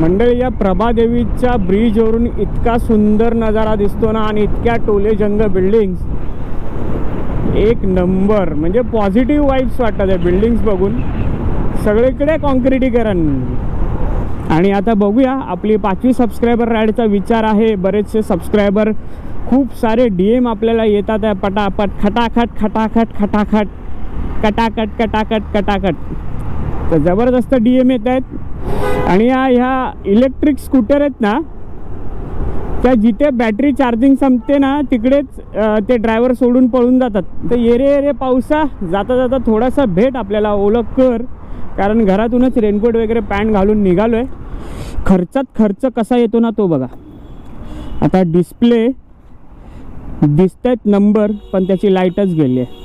मंडळी या प्रभादेवीच्या ब्रिजवरून इतका सुंदर नजारा दिसतो ना आणि इतक्या टोलेजंग बिल्डिंग्स एक नंबर म्हणजे पॉझिटिव्ह वाईब्स वाटतात या बिल्डिंग्स बघून. सगळीकडे कॉन्क्रिटीकरण आणि आता बघूया आपली पाचवी सबस्क्रायबर राईडचा विचार आहे. बरेचसे सबस्क्रायबर खूप सारे डी एम आपल्याला येतात आहे. पटापट खटाखट खटाखट खटाखट. कटाकट कटाकट कटाकट. तर जबरदस्त डी एम येत आहेत. आणि या ह्या इलेक्ट्रिक स्कूटर आहेत ना त्या जिथे बॅटरी चार्जिंग संपते ना तिकडेच ते ड्रायव्हर सोडून पळून जातात. तर येरे येरे पावसा जाता जाता थोडासा भेट आपल्याला ओळख कर. कारण घरातूनच रेनकोट वगैरे पॅन्ट घालून निघालो आहे खर्चात खर्च कसा येतो ना तो बघा. आता डिस्प्ले दिसत आहेत नंबर पण त्याची लाईटच गेली आहे.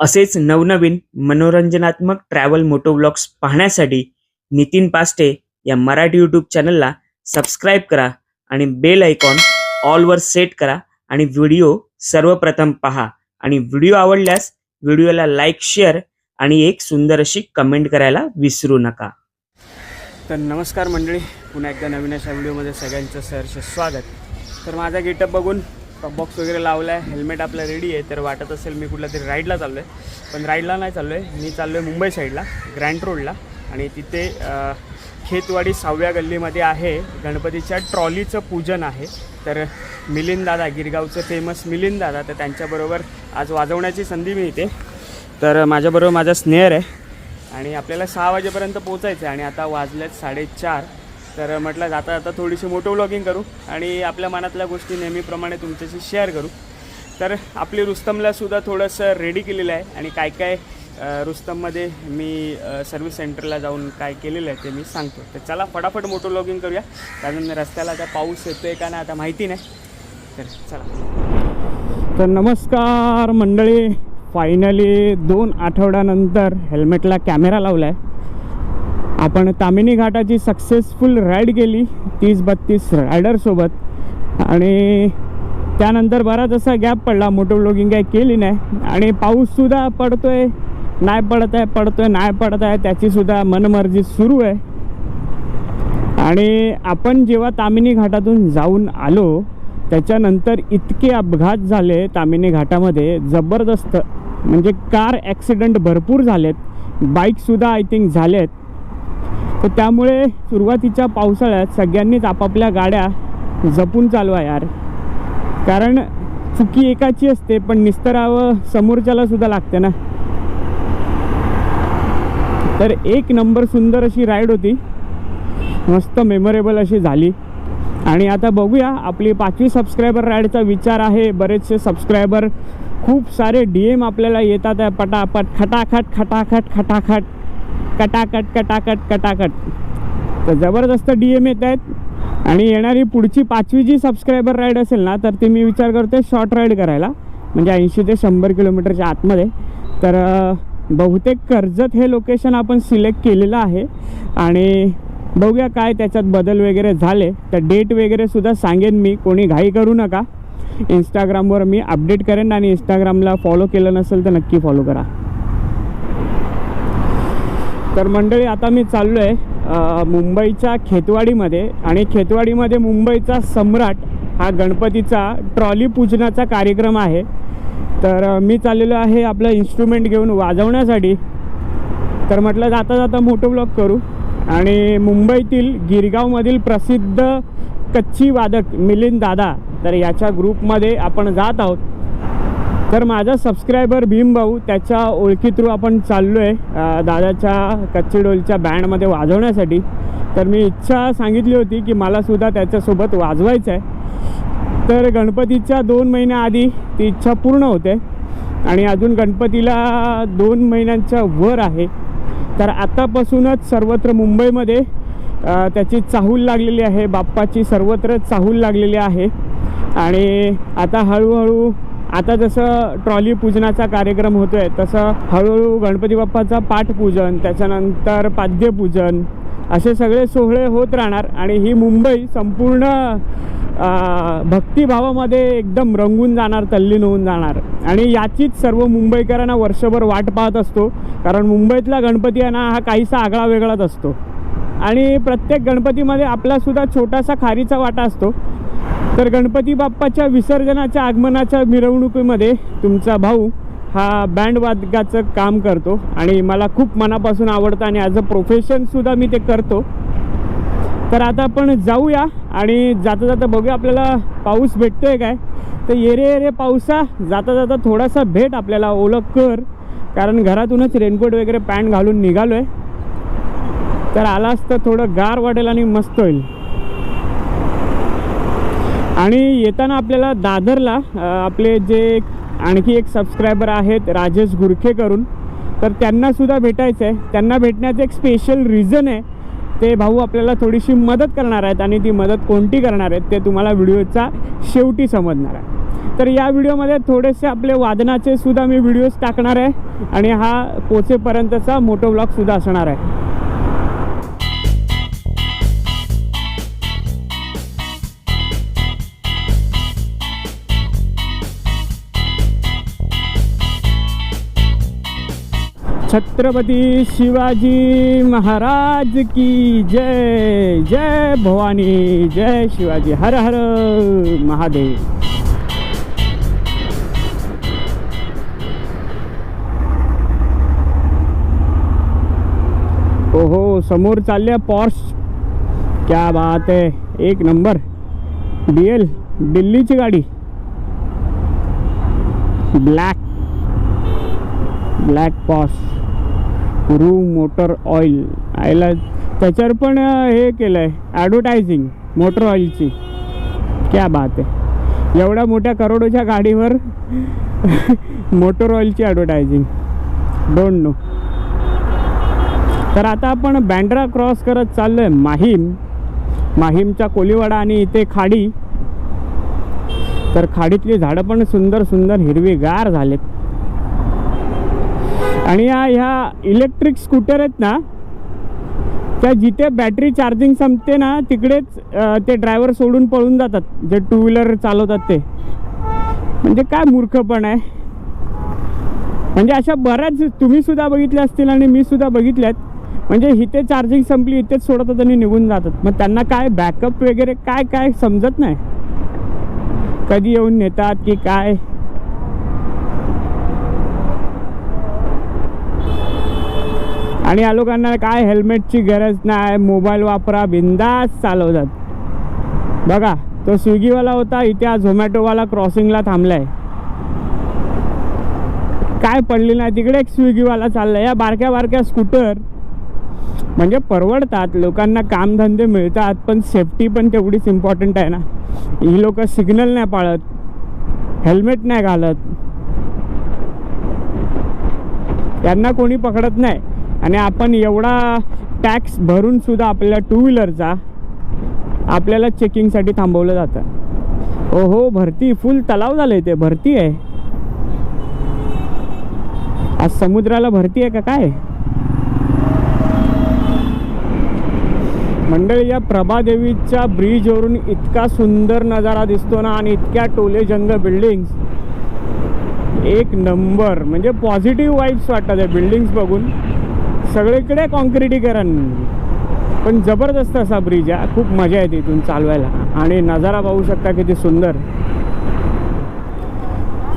असेच नवनवीन मनोरंजनात्मक ट्रॅव्हल मोटोब्लॉग्स पाहण्यासाठी नितीन पास्टे या मराठी यूट्यूब चॅनलला सबस्क्राईब करा आणि बेल आयकॉन ऑलवर सेट करा आणि व्हिडिओ सर्वप्रथम पहा. आणि व्हिडिओ आवडल्यास व्हिडिओला लाईक शेअर आणि एक सुंदर अशी कमेंट करायला विसरू नका. तर नमस्कार मंडळी पुन्हा एकदा नवीन अशा व्हिडिओमध्ये सगळ्यांचं सहर्ष स्वागत. तर माझा गेटअप बघून बॉक्स वगैरे लावला आहे हेल्मेट आपलं रेडी आहे. तर वाटत असेल मी कुठल्या तरी राईडला चाललो आहे पण राईडला नाही चाललो आहे मी चाललो आहे मुंबई साईडला ग्रँड रोडला आणि तिथे खेतवाडी सहाव्या गल्लीमध्ये आहे गणपतीच्या ट्रॉलीचं पूजन आहे. तर मिलिंददादा गिरगावचं फेमस मिलिंददादा तर त्यांच्याबरोबर आज वाजवण्याची संधी मिळते. तर माझ्याबरोबर माझा स्नेहर आहे. आणि आपल्याला सहा वाजेपर्यंत पोचायचं आहे आणि आता वाजल्यात साडेचार. तर म्हटलं जाता जाता थोडीशी मोटो व्लॉगिंग करू आणि आपल्या मनातल्या गोष्टी नेहमीप्रमाणे तुमच्याशी शेअर करू. तर आपली रुस्तमला सुद्धा थोडंसं रेडी केलेलं आहे आणि काय काय रुस्तममध्ये मी सर्व्हिस सेंटरला जाऊन काय केलेलं आहे ते मी सांगतो. तर चला फटाफट मोटो व्लॉगिंग करूया. कारण रस्त्याला आता पाऊस येतो आहे का नाही आता माहिती नाही. तर चला. तर नमस्कार मंडळी. फायनली दोन आठवड्यानंतर हेल्मेटला कॅमेरा लावला आहे आपण तामिनी घाटाची सक्सेसफुल राईड केली तीस बत्तीस रायडरसोबत आणि त्यानंतर बराच असा गॅप पडला मोटो ब्लॉगिंग काही केली नाही. आणि पाऊससुद्धा पडतोय नाही पडत आहे पडतोय नाही पडत आहे त्याचीसुद्धा मनमर्जी सुरू आहे. आणि आपण जेव्हा तामिनी घाटातून जाऊन आलो त्याच्यानंतर इतके अपघात झाले तामिनी घाटामध्ये जबरदस्त. म्हणजे कार ॲक्सिडेंट भरपूर झालेत बाईकसुद्धा आय थिंक झालेत. तर त्यामुळे सुरुवातीच्या पावसाळ्यात सगळ्यांनीच आपापल्या गाड्या जपून चालवा यार. कारण चुकी एकाची असते पण निस्तरावं समोरच्याला सुद्धा लागते ना. तर एक नंबर सुंदर अशी राईड होती. मस्त मेमोरेबल अशी झाली. आणि आता बघूया आपली पाचवी सबस्क्रायबर राईडचा विचार आहे. बरेचसे सबस्क्रायबर खूप सारे डी एम आपल्याला येतात आहे पटापट खटाखट खटाखट खटाखट कटाकट कटाकट कटाकट. तर जबरदस्त डी एम येत आहेत. आणि येणारी पुढची पाचवी जी सबस्क्रायबर राईड असेल ना तर ती मी विचार करते शॉर्ट राईड करायला. म्हणजे ऐंशी ते शंभर किलोमीटरच्या आतमध्ये. तर बहुतेक कर्जत हे लोकेशन आपण सिलेक्ट केलेलं आहे. आणि बघूया काय त्याच्यात बदल वगैरे झाले. तर डेट वगैरे सुद्धा सांगेन मी. कोणी घाई करू नका. इंस्टाग्रामवर मी अपडेट करेन आणि इंस्टाग्रामला फॉलो केलं नसेल तर नक्की फॉलो करा. तर मंडळी आता मी चाललो आहे मुंबईच्या खेतवाडीमध्ये आणि खेतवाडीमध्ये मुंबईचा सम्राट हा गणपतीचा ट्रॉली पूजनाचा कार्यक्रम आहे. तर मी चाललेलो आहे आपलं इन्स्ट्रुमेंट घेऊन वाजवण्यासाठी. तर म्हटलं जाता जाता मोठं ब्लॉग करू. आणि मुंबईतील गिरगावमधील प्रसिद्ध कच्ची वादक मिलिंद दादा तर याच्या ग्रुपमध्ये आपण जात आहोत. तर माझा सबस्क्रायबर भीमभाऊ त्याच्या ओळखी थ्रू आपण चाललो आहे दादाच्या कच्ची डोलच्या बँडमध्ये वाजवण्यासाठी. तर मी इच्छा सांगितली होती की मलासुद्धा त्याच्यासोबत वाजवायचं आहे तर गणपतीच्या दोन महिन्याआधी ती इच्छा पूर्ण होते. आणि अजून गणपतीला दोन महिन्यांच्या वर आहे. तर आतापासूनच सर्वत्र मुंबईमध्ये त्याची चाहूल लागलेली आहे. बाप्पाची सर्वत्र चाहूल लागलेली आहे. आणि आता हळूहळू आता जसं ट्रॉली पूजनाचा कार्यक्रम होतो आहे तसं हळूहळू गणपती बाप्पाचा पाठपूजन त्याच्यानंतर पाद्यपूजन असे सगळे सोहळे होत राहणार. आणि ही मुंबई संपूर्ण भक्तिभावामध्ये एकदम रंगून जाणार तल्लीन होऊन जाणार. आणि याचीच सर्व मुंबईकरांना वर्षभर वाट पाहत असतो कारण मुंबईतला गणपती आहे ना हा काहीसा आगळा वेगळाच असतो. आणि प्रत्येक गणपतीमध्ये आपलासुद्धा छोटासा खारीचा वाटा असतो. तर गणपती बाप्पाच्या विसर्जनाच्या आगमनाच्या मिरवणुकीमध्ये तुमचा भाऊ हा बँड वादकाचं काम करतो आणि मला खूप मनापासून आवडतं आणि ॲज अ प्रोफेशनसुद्धा मी ते करतो. तर आता आपण जाऊया आणि जाता जाता बघूया आपल्याला पाऊस भेटतोय काय? तर येरे येरे पावसा जाता जाता थोडासा भेट आपल्याला ओळख कर. कारण घरातूनच रेनकोट वगैरे पॅन्ट घालून निघालो आहे तर आलास तर थोडं गार वाटेल आणि मस्त होईल. आणि येताना आपल्याला दादरला आपले जे आणखी एक सबस्क्रायबर आहेत राजेश गुरखे करून तर त्यांनासुद्धा भेटायचं आहे. त्यांना भेटण्याचं एक स्पेशल रिझन आहे. ते भाऊ आपल्याला थोडीशी मदत करणार आहेत आणि ती मदत कोणती करणार आहेत ते तुम्हाला व्हिडिओचा शेवटी समजणार आहे. तर या व्हिडिओमध्ये थोडेसे आपले वादनाचे सुद्धा मी व्हिडिओज टाकणार आहे आणि हा पोचेपर्यंतचा मोटो ब्लॉगसुद्धा असणार आहे. छत्रपती शिवाजी महाराज की जय जय भवानी जय शिवाजी. हर हर महादेव. ओहो समोर चालल्या पॉर्श क्या बात आहे एक नंबर. डी एल दिल्लीची गाडी. ब्लॅक ब्लॅक पॉश रू मोटर ऑइल. आयला त्याच्यावर पण हे केलं आहे ॲडव्हर्टायझिंग मोटर ऑइलची क्या बात आहे. एवढ्या मोठ्या करोडोच्या गाडीवर मोटर ऑइलची ॲडव्हर्टायझिंग डोंट नो तर आता आपण बँड्रा क्रॉस करत चाललो आहे माहीम. माहीमच्या कोलीवाडा आणि इथे खाडी. तर खाडीतली झाडं पण सुंदर सुंदर हिरवीगार झालेत. आणि या ह्या इलेक्ट्रिक स्कूटर आहेत ना त्या जिथे बॅटरी चार्जिंग संपते ना तिकडेच ते ड्रायव्हर सोडून पळून जातात. जे टू व्हीलर चालवतात ते. म्हणजे काय मूर्खपण आहे. म्हणजे अशा बऱ्याच तुम्ही सुद्धा बघितल्या असतील आणि मी सुद्धा बघितल्यात. म्हणजे इथे चार्जिंग संपली इथेच सोडतात आणि निघून जातात. मग त्यांना काय बॅकअप वगैरे काय काय समजत नाही. कधी येऊन नेतात की काय? आणि या लोकांना काय हेल्मेटची गरज नाही मोबाईल वापरा बिंदास चालवतात. बघा तो स्विगीवाला होता इथे हा झोमॅटोवाला क्रॉसिंगला थांबलाय. काय पडली नाही तिकडे एक स्विगीवाला चाललाय. या बारक्या बारक्या स्कूटर म्हणजे परवडतात लोकांना कामधंदे मिळतात पण सेफ्टी पण तेवढीच इम्पॉर्टंट आहे ना. ही लोक सिग्नल नाही पाळत हेल्मेट नाही घालत. त्यांना कोणी पकडत नाही. आणि आपण एवढा टॅक्स भरून सुद्धा आपल्याला टू व्हीलरचा आपल्याला चेकिंगसाठी थांबवलं जातं. ओ हो भरती फुल तलाव झालं आहे ते. भरती आहे. आज समुद्राला भरती आहे का काय? मंडळी या प्रभादेवीच्या ब्रिजवरून इतका सुंदर नजारा दिसतो ना आणि इतक्या टोले जंग बिल्डिंग्स एक नंबर म्हणजे पॉझिटिव्ह वाईब्स वाटतात आहे बिल्डिंग्स बघून. सगळीकडे कॉन्क्रिटीकरण. पण जबरदस्त असा ब्रिज आहे. खूप मजा येते इथून चालवायला. आणि नजारा पाहू शकता किती सुंदर.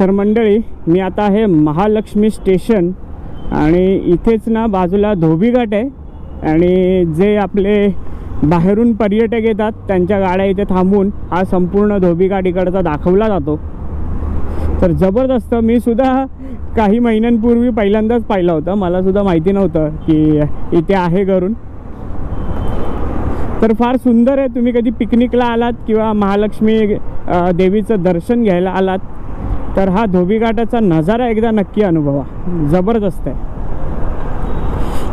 तर मंडळी मी आता आहे महालक्ष्मी स्टेशन. आणि इथेच ना बाजूला धोबीघाट आहे. आणि जे आपले बाहेरून पर्यटक येतात त्यांच्या गाड्या इथे थांबून हा संपूर्ण धोबीघाट इकडचा दाखवला जातो. तर जबरदस्त मी सुद्धा काही महिन्यांपूर्वी पहिल्यांदाच पाहिलं होतं. मला सुद्धा माहिती नव्हतं की इथे आहे करून तर फार सुंदर आहे. तुम्ही कधी पिकनिकला आलात किंवा महालक्ष्मी देवीचं दर्शन घ्यायला आलात तर हा धोबीघाटाचा नजारा एकदा नक्की अनुभवा. जबरदस्त आहे.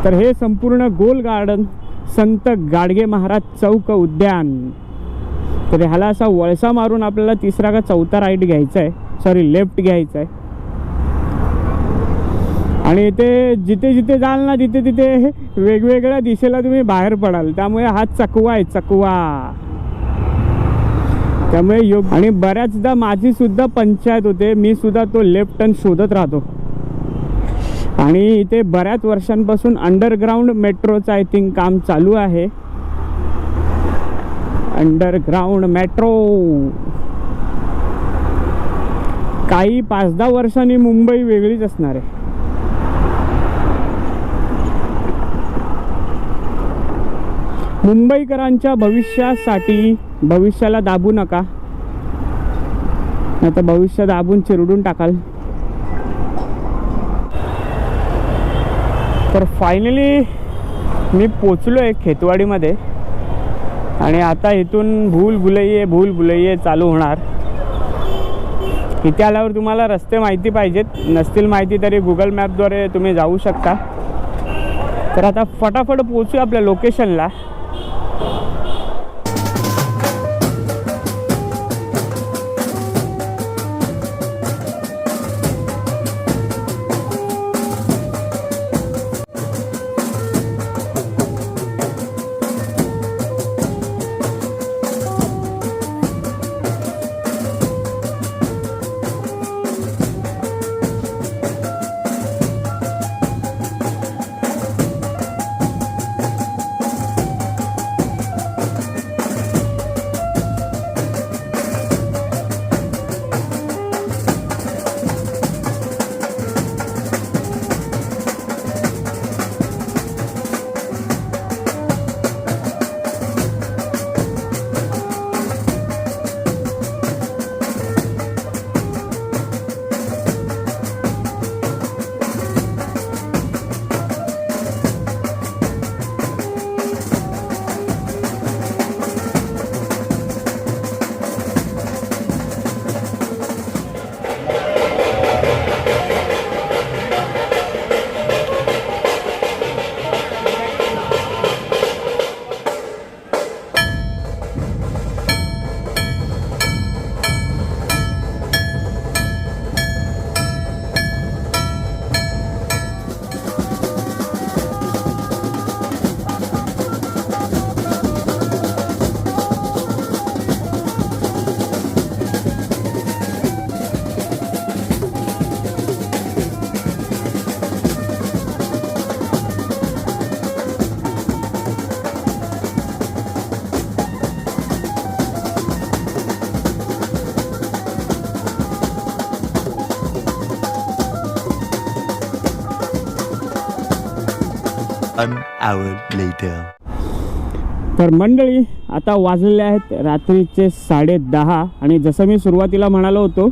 तर हे संपूर्ण गोल गार्डन संत गाडगे महाराज चौक उद्यान. तर ह्याला असा वळसा मारून आपल्याला तिसरा का चौथा राईट घ्यायचा आहे. सॉरी लेफ्ट घ्यायचा आहे आणि इथे जिथे जिथे जाल ना तिथे तिथे वेगवेगळ्या दिशेला तुम्ही बाहेर पडाल. त्यामुळे हा चकवा आहे चकवा. त्यामुळे योग आणि बऱ्याचदा माझी सुद्धा पंचायत होते मी सुद्धा तो लेफ्ट टर्न शोधत राहतो. आणि इथे बऱ्याच वर्षांपासून अंडरग्राऊंड मेट्रोचं आय थिंक काम चालू आहे. अंडरग्राऊंड मेट्रो काही पाच दहा वर्षांनी मुंबई वेगळीच असणार आहे. मुंबईकरांच्या भविष्यासाठी भविष्याला दाबू नका. आता भविष्य दाबून चिरडून टाकाल. तर फायनली मी पोचलो आहे खेतवाडीमध्ये. आणि आता इथून भूल भुलैये भूल भुलैये चालू होणार. इथे आल्यावर तुम्हाला रस्ते माहिती पाहिजेत. नसतील माहिती तरी गुगल मॅपद्वारे तुम्ही जाऊ शकता. तर आता फटाफट पोचू आपल्या लोकेशनला an hour later. तर मंडळी आता वाजलेले आहेत रात्रीचे साडे दहा आणि जसं मी सुरुवातीला म्हणालो होतो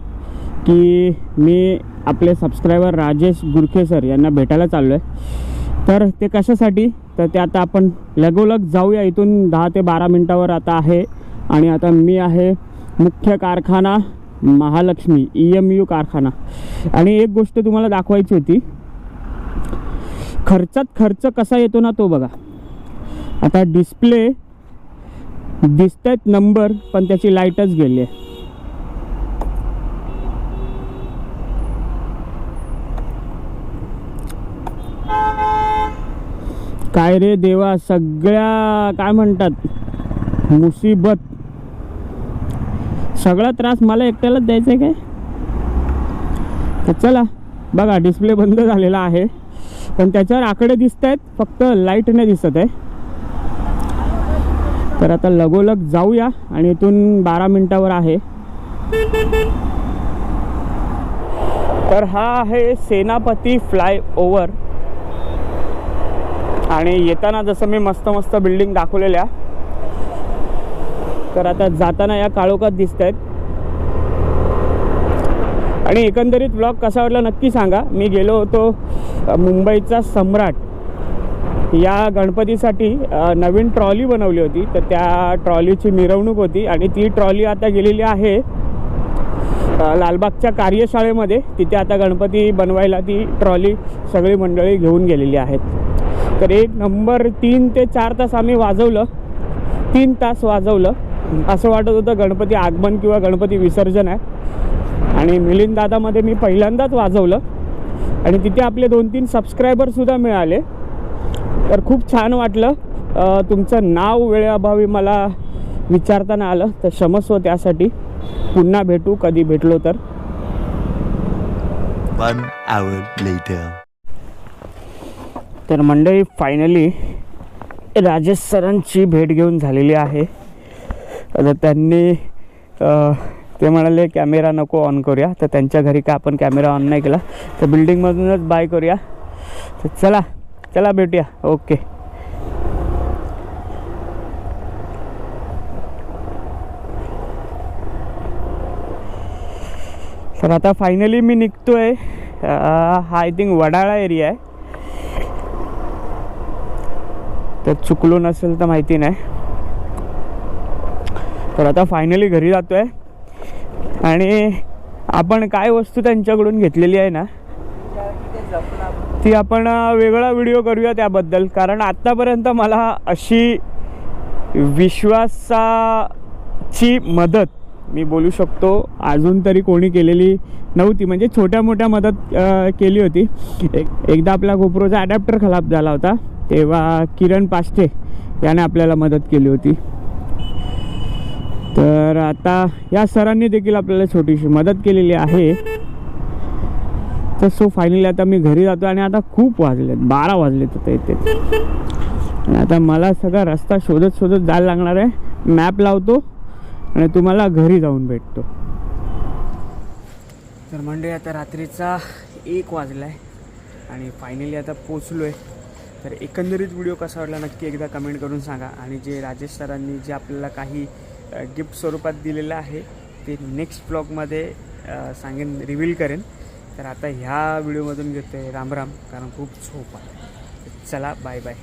की मी आपले सबस्क्रायबर राजेश गुरखे सर यांना भेटायला चाललो आहे तर ते कशासाठी? तर ते आता आपण लगोलग जाऊया इथून दहा ते बारा मिनटावर आता आहे आणि आता मी आहे मुख्य कारखाना महालक्ष्मी ई एम यू कारखाना. आणि एक गोष्ट तुम्हाला दाखवायची होती खर्चात खर्च कसा येतो ना तो बघा. आता डिस्प्ले दिसत आहेत नंबर पण त्याची लाईटच गेली आहे. काय रे देवा सगळ्या काय म्हणतात? मुसीबत. सगळा त्रास मला एकट्यालाच द्यायचा आहे काय? तर चला बघा डिस्प्ले बंद झालेला आहे. पण त्याच्यावर आकडे दिसत आहेत फक्त लाइट नाही दिसत आहे. तर आता लगोलग जाऊया आणि इथून बारा मिनिटावर आहे. तर हा आहे सेनापती फ्लाय ओव्हर आणि येताना जसं मी मस्त मस्त बिल्डिंग दाखवलेल्या. तर आता जाताना या काळोखात दिसत आहेत. आणि एकंदरीत ब्लॉग कसा वाटला नक्की सांगा. मी गेलो होतो मुंबईचा सम्राट. या गणपतीसाठी नवीन ट्रॉली बनवली होती. तर त्या ट्रॉलीची मिरवणूक होती आणि ती ट्रॉली आता गेलेली आहे लालबागच्या कार्यशाळेमध्ये. तिथे आता गणपती बनवायला ती ट्रॉली सगळी मंडळी घेऊन गेलेली आहेत. तर एक नंबर तीन ते चार तास आम्ही वाजवलं. तीन तास वाजवलं. असं वाटत होतं गणपती आगमन किंवा गणपती विसर्जन आहे. आणि मिलिंद दादामध्ये मी पहिल्यांदाच वाजवलं. आणि तिथे आपले दोन तीन सबस्क्रायबरसुद्धा मिळाले. तर खूप छान वाटलं. तुमचं नाव वेळेअभावी मला विचारताना आलं. तर क्षमस्व त्यासाठी. पुन्हा भेटू कधी भेटलो तर. तर मंडळी फायनली राजेश सरांची भेट घेऊन झालेली आहे. आता त्यांनी ते म्हणाले कॅमेरा नको ऑन करूया. तर त्यांच्या घरी का आपण कॅमेरा ऑन नाही केला तर बिल्डिंगमधूनच बाय करूया. तर चला चला भेटूया. ओके तर आता फायनली मी निघतोय आहे हा आय थिंक वडाळा एरिया आहे. तर चुकलो नसेल तर माहिती नाही. तर आता फायनली घरी जातोय. आणि आपण काय वस्तू त्यांच्याकडून घेतलेली आहे ना ती आपण वेगळा व्हिडिओ करूया त्याबद्दल. कारण आत्तापर्यंत मला अशी विश्वासाची मदत मी बोलू शकतो अजून तरी कोणी केलेली नव्हती. म्हणजे छोट्या मोठ्या मदत केली होती. एक एकदा आपला गोप्रोचा ॲडॅप्टर खराब झाला होता तेव्हा किरण पाष्टे याने आपल्याला मदत केली होती. तर आता या सरांनी देखील आपल्याला छोटीशी मदत केलेली आहे. तर सो फायनली आता मी घरी जातो आणि आता खूप वाजलेत बारा वाजलेत आता येते आणि आता मला सगळा रस्ता शोधत शोधत जायला लागणार आहे. मॅप लावतो आणि तुम्हाला घरी जाऊन भेटतो. तर मंडळी आता रात्रीचा एक वाजला आहे आणि फायनली आता पोचलो आहे तर एकंदरीत व्हिडिओ कसा वाटला नक्की एकदा कमेंट करून सांगा. आणि जे राजेश सरांनी जे आपल्याला काही गिफ्ट स्वरूपात दिलेलं आहे. ते नेक्स्ट ब्लॉगमध्ये सांगेन रिव्हील करेन. तर आता ह्या व्हिडिओमधून घेतो आहे राम राम कारण खूप झोप आहे चला बाय बाय